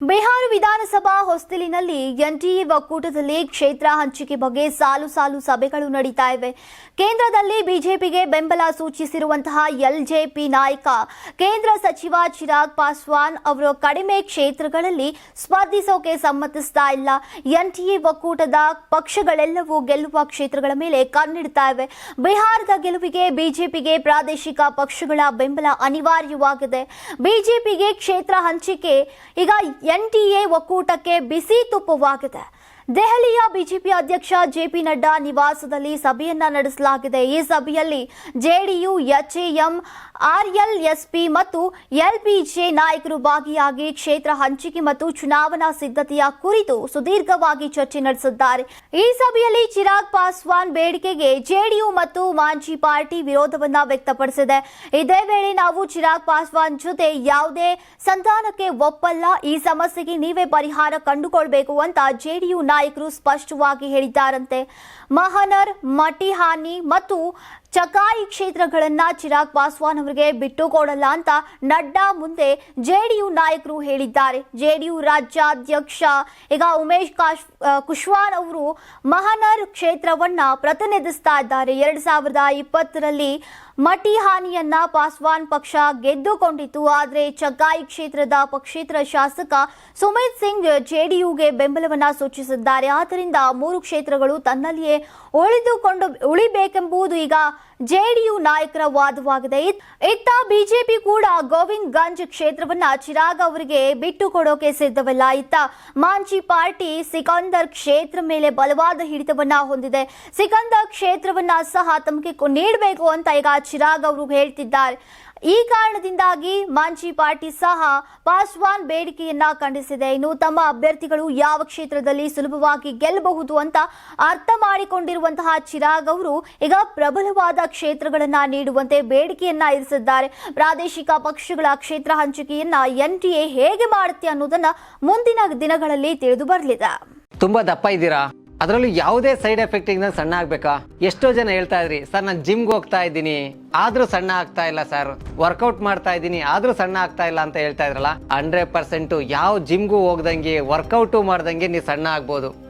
ಬಿಹಾರ ವಿಧಾನಸಭಾ ಹೊಸ್ತಿಲಿನಲ್ಲಿ ಎನ್ಡಿಎ ಒಕ್ಕೂಟದಲ್ಲಿ ಕ್ಷೇತ್ರ ಹಂಚಿಕೆ ಬಗ್ಗೆ ಸಾಲು ಸಾಲು ಸಭೆಗಳು ನಡೀತಾ ಇವೆ. ಕೇಂದ್ರದಲ್ಲಿ ಬಿಜೆಪಿಗೆ ಬೆಂಬಲ ಸೂಚಿಸಿರುವಂತಹ ಎಲ್ಜೆಪಿ ನಾಯಕ, ಕೇಂದ್ರ ಸಚಿವ ಚಿರಾಗ್ ಪಾಸ್ವಾನ್ ಅವರು ಕಡಿಮೆ ಕ್ಷೇತ್ರಗಳಲ್ಲಿ ಸ್ಪರ್ಧಿಸೋಕೆ ಸಮ್ಮತಿಸ್ತಾ ಇಲ್ಲ. ಎನ್ಡಿಎ ಒಕ್ಕೂಟದ ಪಕ್ಷಗಳೆಲ್ಲವೂ ಗೆಲ್ಲುವ ಕ್ಷೇತ್ರಗಳ ಮೇಲೆ ಕಣ್ಣಿಡ್ತಾ ಇವೆ. ಬಿಹಾರದ ಗೆಲುವಿಗೆ ಬಿಜೆಪಿಗೆ ಪ್ರಾದೇಶಿಕ ಪಕ್ಷಗಳ ಬೆಂಬಲ ಅನಿವಾರ್ಯವಾಗಿದೆ. ಬಿಜೆಪಿಗೆ ಕ್ಷೇತ್ರ ಹಂಚಿಕೆ ಈಗ ಎನ್ಡಿಎ ಒಕ್ಕೂಟಕ್ಕೆ ಬಿಸಿ ತುಪ್ಪವಾಗಿದೆ ದೆಹಲಿಯ ಬಿಜೆಪಿ ಅಧ್ಯಕ್ಷ ಜೆಪಿ ನಡ್ಡಾ ನಿವಾಸದಲ್ಲಿ ಸಭೆಯನ್ನ ನಡೆಸಲಾಗಿದೆ. ಈ ಸಭೆಯಲ್ಲಿ ಜೆಡಿಯು, ಎಚ್ಎಎಂ ಆರ್ಎಲ್ಎಸ್ಪಿ ಮತ್ತು ಎಲ್ಪಿಜೆ ನಾಯಕರು ಭಾಗಿಯಾಗಿ ಕ್ಷೇತ್ರ ಹಂಚಿಕೆ ಮತ್ತು ಚುನಾವಣಾ ಸಿದ್ಧತೆಯ ಕುರಿತು ಸುದೀರ್ಘವಾಗಿ ಚರ್ಚೆ ನಡೆಸಿದ್ದಾರೆ. ಈ ಸಭೆಯಲ್ಲಿ ಚಿರಾಗ್ ಪಾಸ್ವಾನ್ ಬೇಡಿಕೆಗೆ ಜೆಡಿಯು ಮತ್ತು ಮಾಂಜಿ ಪಾರ್ಟಿ ವಿರೋಧವನ್ನ ವ್ಯಕ್ತಪಡಿಸಿದೆ. ಇದೇ ವೇಳೆ ನಾವು ಚಿರಾಗ್ ಪಾಸ್ವಾನ್ ಜೊತೆ ಯಾವುದೇ ಸಂಧಾನಕ್ಕೆ ಒಪ್ಪಲ್ಲ. ಈ ಸಮಸ್ಯೆಗೆ ನೀವೇ ಪರಿಹಾರ ಕಂಡುಕೊಳ್ಬೇಕು ಅಂತ ಜೆಡಿಯು ನಾಯಕರು ಸ್ಪಷ್ಟವಾಗಿ ಹೇಳಿದ್ದಾರಂತೆ. ಮಹನರ್ ಮಟಿಹಾನಿ ಮತ್ತು ಚಕಾಯಿ ಕ್ಷೇತ್ರಗಳನ್ನ ಚಿರಾಗ್ ಪಾಸ್ವಾನ್ ಅವರಿಗೆ ಬಿಟ್ಟುಕೊಡಲ್ಲ ಅಂತ ನಡ್ಡಾ ಮುಂದೆ ಜೆಡಿಯು ನಾಯಕರು ಹೇಳಿದ್ದಾರೆ. ಜೆಡಿಯು ರಾಜ್ಯಾಧ್ಯಕ್ಷ, ಈಗ ಉಮೇಶ್ ಕಾಶ್ ಕುಶ್ವಾರ್ ಅವರು ಮಹನರ್ ಕ್ಷೇತ್ರವನ್ನ ಪ್ರತಿನಿಧಿಸ್ತಾ ಇದ್ದಾರೆ. ಎರಡ್ ಸಾವಿರದ ಇಪ್ಪತ್ತರಲ್ಲಿ ಮಟಿಹಾನಿಯನ್ನ ಪಾಸ್ವಾನ್ ಪಕ್ಷ ಗೆದ್ದುಕೊಂಡಿತ್ತು. ಆದರೆ ಚಗ್ಗಾಯಿ ಕ್ಷೇತ್ರದ ಪಕ್ಷೇತರ ಶಾಸಕ ಸುಮಿತ್ ಸಿಂಗ್ ಜೆಡಿಯುಗೆ ಬೆಂಬಲವನ್ನ ಸೂಚಿಸಿದ್ದಾರೆ. ಆದ್ದರಿಂದ ಮೂರು ಕ್ಷೇತ್ರಗಳು ತನ್ನಲ್ಲಿಯೇ ಉಳಿದುಕೊಂಡು, ಉಳಿಬೇಕೆಂಬುದು ಈಗ ಜೆಡಿಯು ನಾಯಕರ ವಾದವಾಗಿದೆ. ಇತ್- ಇತ್ತ ಬಿಜೆಪಿ ಕೂಡ ಗೋವಿಂದ್ ಗಂಜ್ ಕ್ಷೇತ್ರವನ್ನ ಚಿರಾಗ್ ಅವರಿಗೆ ಬಿಟ್ಟು ಕೊಡೋಕೆ ಸಿದ್ಧವಿಲ್ಲ. ಇತ್ತ ಮಾಂಚಿ ಪಾರ್ಟಿ ಸಿಕಂದರ್ ಕ್ಷೇತ್ರ ಮೇಲೆ ಬಲವಾದ ಹಿಡಿತವನ್ನ ಹೊಂದಿದೆ. ಸಿಕಂದರ್ ಕ್ಷೇತ್ರವನ್ನ ಸಹ ತಮಗೆ ನೀಡಬೇಕು ಅಂತ ಈಗ ಚಿರಾಗ್ ಅವರು ಹೇಳ್ತಿದ್ದಾರೆ. ಈ ಕಾರಣದಿಂದಾಗಿ ಮಾಂಚಿ ಪಾರ್ಟಿ ಸಹ ಪಾಸ್ವಾನ್ ಬೇಡಿಕೆಯನ್ನ ಖಂಡಿಸಿದೆ. ಇನ್ನು ತಮ್ಮ ಅಭ್ಯರ್ಥಿಗಳು ಯಾವ ಕ್ಷೇತ್ರದಲ್ಲಿ ಸುಲಭವಾಗಿ ಗೆಲ್ಲಬಹುದು ಅಂತ ಅರ್ಥ ಮಾಡಿಕೊಂಡಿರುವಂತಹ ಚಿರಾಗ್ ಅವರು ಈಗ ಪ್ರಬಲವಾದ ಕ್ಷೇತ್ರಗಳನ್ನ ನೀಡುವಂತೆ ಬೇಡಿಕೆಯನ್ನ ಇರಿಸಿದ್ದಾರೆ. ಪ್ರಾದೇಶಿಕ ಪಕ್ಷಗಳ ಕ್ಷೇತ್ರ ಹಂಚಿಕೆಯನ್ನ ಎನ್ಟಿಎ ಹೇಗೆ ಮಾಡುತ್ತೆ ಅನ್ನೋದನ್ನ ಮುಂದಿನ ದಿನಗಳಲ್ಲಿ ತಿಳಿದು ಬರಲಿದೆ. ತುಂಬಾ ದಪ್ಪ ಇದ್ದೀರಾ? ಅದರಲ್ಲೂ ಯಾವುದೇ ಸೈಡ್ ಎಫೆಕ್ಟ್ ಇಂದ ಸಣ್ಣ ಆಗ್ಬೇಕಾ? ಎಷ್ಟೋ ಜನ ಹೇಳ್ತಾ ಇದ್ರಿ, ಸರ್, ನಾನು ಜಿಮ್ಗೆ ಹೋಗ್ತಾ ಇದ್ದೀನಿ. ಆದ್ರೂ ಸಣ್ಣ ಆಗ್ತಾ ಇಲ್ಲ, ಸರ್. ವರ್ಕೌಟ್ ಮಾಡ್ತಾ ಇದ್ದೀನಿ, ಆದ್ರೂ ಸಣ್ಣ ಆಗ್ತಾ ಇಲ್ಲ ಅಂತ ಹೇಳ್ತಾ ಇದ್ರಲ್ಲ ಹಂಡ್ರೆಡ್ ಪರ್ಸೆಂಟ್ ಯಾವ ಜಿಮ್ಗೂ ಹೋಗ್ದಂಗೆ ವರ್ಕೌಟು ಮಾಡ್ದಂಗೆ ನೀವು ಸಣ್ಣ ಆಗ್ಬೋದು.